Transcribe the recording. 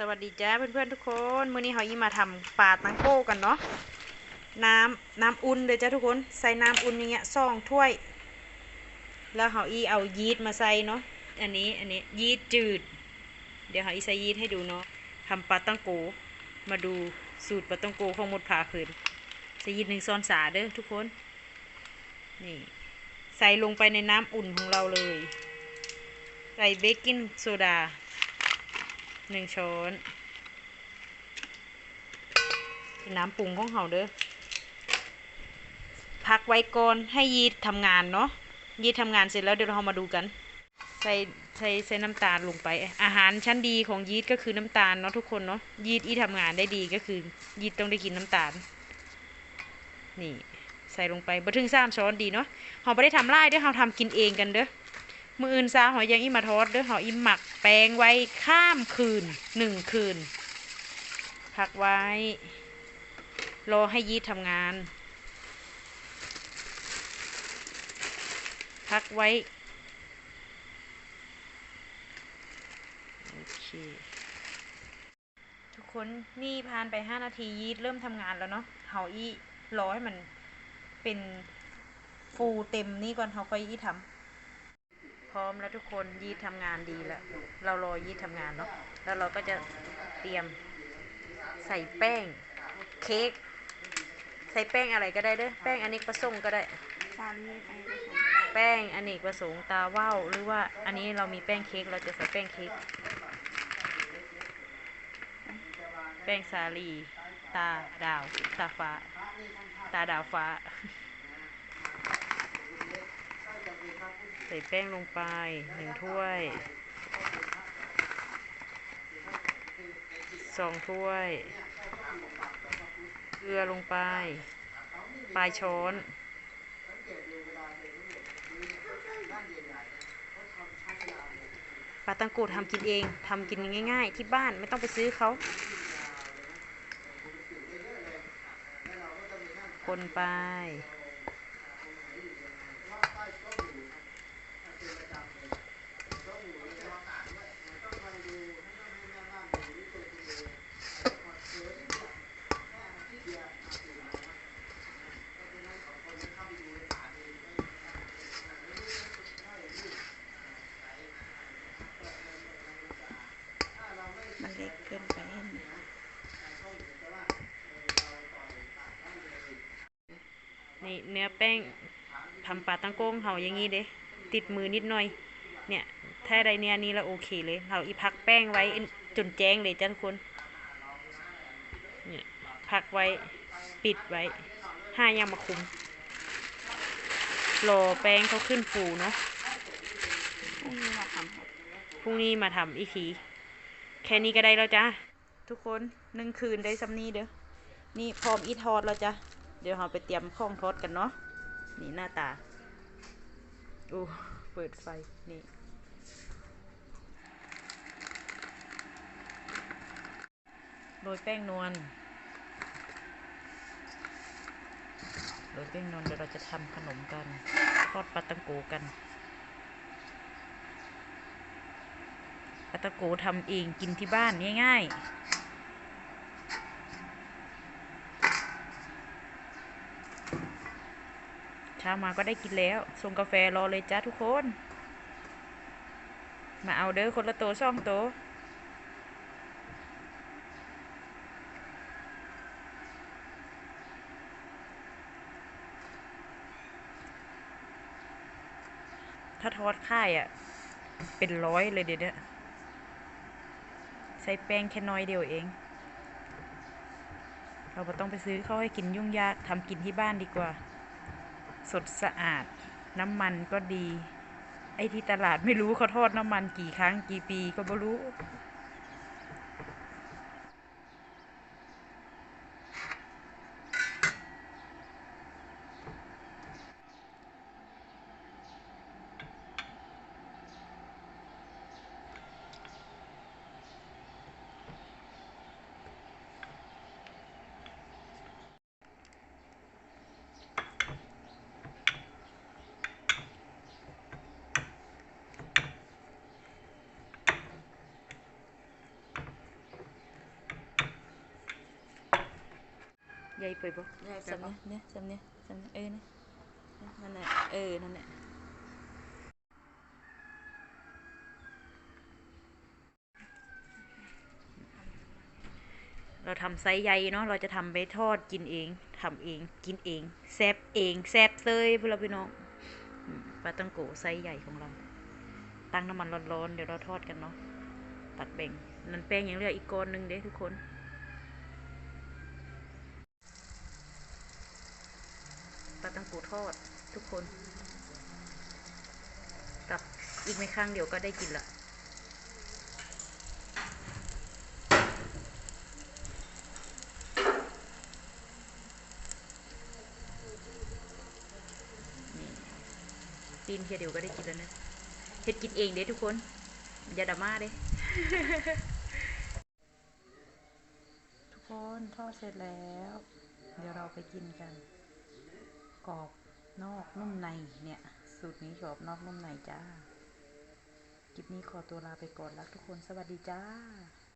สวัสดีจ้าเพื่อนๆทุกคนมื้อนี้เฮาอีมาทำปลาตังโก้กันเนาะน้ำน้ำอุ่นเลยจ้าทุกคนใส่น้ำอุ่นอย่างเงี้ยสองถ้วย แล้วเฮาอีเอายีสต์มาใส่เนาะอันนี้อันนี้ยีสต์จืด เดี๋ยวเฮาอีใส่ยีสต์ให้ดูเนาะทำปลาตังโกมาดูสูตรปลาตังโกของหมดผาคืนใส่ยีสต์หนึ่งช้อนสาเด้อทุกคนนี่ใส่ลงไปในน้ำอุ่นของเราเลย ใส่เบกกิ้งโซดา หนึ่งช้อนน้ำปรุงของเขาเด้อพักไว้ก่อนให้ยีดทำงานเนาะยีดทำงานเสร็จแล้วเดี๋ยวเรามาดูกัน ใส่ใส่ใส่น้ำตาลลงไป อาหารชั้นดีของยีดก็คือน้ำตาลเนาะทุกคนเนาะยีดอีทำงานได้ดีก็คือยีดต้องได้กินน้ำตาล นี่ใส่ลงไปบ่ถึงสามช้อนดีเนาะเราไม่ได้ทำไล่เด้อเราทำกินเองกันเด้อ มืออื่นซาหอยยังอีมาทอดด้อหอยอีหมักแปลงไว้ข้ามคืนหนึ่งคืน พักไว้ รอให้ยีดทำงาน พักไว้ โอเคทุกคนนี่ผ่านไปห้านาทียีดเริ่มทำงานแล้วเนาะเฮาอีรอให้มันเป็นฟูเต็มนี่ก่อนเฮาค่อยอีทำ ร้อมแล้วทุกคนยีดทำงานดีแล้ว เรารอยีดทำงานเนาะแล้วเราก็จะเตรียมใส่แป้งเค้กใส่แป้งอะไรก็ได้เด้อแป้งอเนกประสงค์ก็ได้ แป้งอเนกประสงค์ตาว่าวหรือว่าอันนี้เรามีแป้งเค้กเราจะใส่แป้งเค้กแป้งสาลี ตาดาวตาฟ้า ตาดาวฟ้า ใส่แป้งลงไปหนึ่งถ้วยสองถ้วย เกลือลงไป ปลายช้อน ปลาตังโกทำกินเอง ทำกินง่ายๆ ที่บ้านไม่ต้องไปซื้อเขา คนไป เล็กเกินไปนี่เนื้อแป้งทำปลาตังโก้งเห่าอย่างงี้เด้ติดมือนิดหน่อย เนี่ย ถ้าได้เนื้อนี้แล้วโอเคเลยเราอีพักแป้งไว้จนแจ้งเลยจ้าทุกคนเนี่ยพักไว้ปิดไว้ห้ายังมาคุมรอแป้งเขาขึ้นฟูเนาะพรุ่งนี้มาทำพรุ่งนี้มาทำอีกที แค่นี้ก็ได้แล้วจ้าทุกคนหนึ่งคืนได้ซ้ำนี้เด้อนี่พร้อมอีทอดแล้วจ้ะเดี๋ยวเราไปเตรียมข้องทอดกันเนาะนี่หน้าตาโอ้เปิดไฟนี่โรยแป้งนวลโรยแป้งนวลเดี๋ยวเราจะทำขนมกันทอดปลาตังโกกันาตะโกทำเองกินที่บ้านง่ายๆเช้ามาก็ได้กินแล้วส่งกาแฟรอเลยจ้าทุกคน มาเอาเด้อคนละโตสองโตถ้าทอดค่ายอะ เป็นร้อยเลยเดี๋ยวนี้ ใส่แป้งแค่น้อยเดียวเอง เราต้องไปซื้อเขาให้กินยุ่งยากทำกินที่บ้านดีกว่า สดสะอาด น้ำมันก็ดี ไอ้ที่ตลาดไม่รู้เขาทอดน้ำมันกี่ครั้งกี่ปีก็ไม่รู้ ญ่ไปบ่ใหญ่ไปสำปะเนี้ยสำเนี้ยสำเนี้ยเออเนี่ยนั่นแหละเออนั่นแหละเราทำไซส์ใหญ่เนาะเราจะทำไปทอดกินเองทำเองกินเองแซบเองแซบเลยพวกเราพี่น้องอืมปลาตังโกไซส์ใหญ่ของเรา ตั้งน้ำมันร้อนๆเดี๋ยวเราทอดกันเนาะตัดแบ่งนั่นแป้งยังเหลืออีกก้อนหนึงเด้ทุกคน ปลาตังโกท อดทุกคนกับอีกไม่ข้างเดียวก็ได้กินละนี่ตีนเพียเดียวก็ได้กินแล้วนะเฮ็ดกินเองเด้ทุกคน อย่าดราม่าเด้ทุกคนทอดเสร็จแล้ว เดี๋ยวเราไปกินกัน กรอบ นอกนุ่มในเนี่ย สูตรนี้กรอบนอกนุ่มในจ้าคลิปนี้ขอตัวลาไปก่อนรักทุกคนสวัสดีจ้า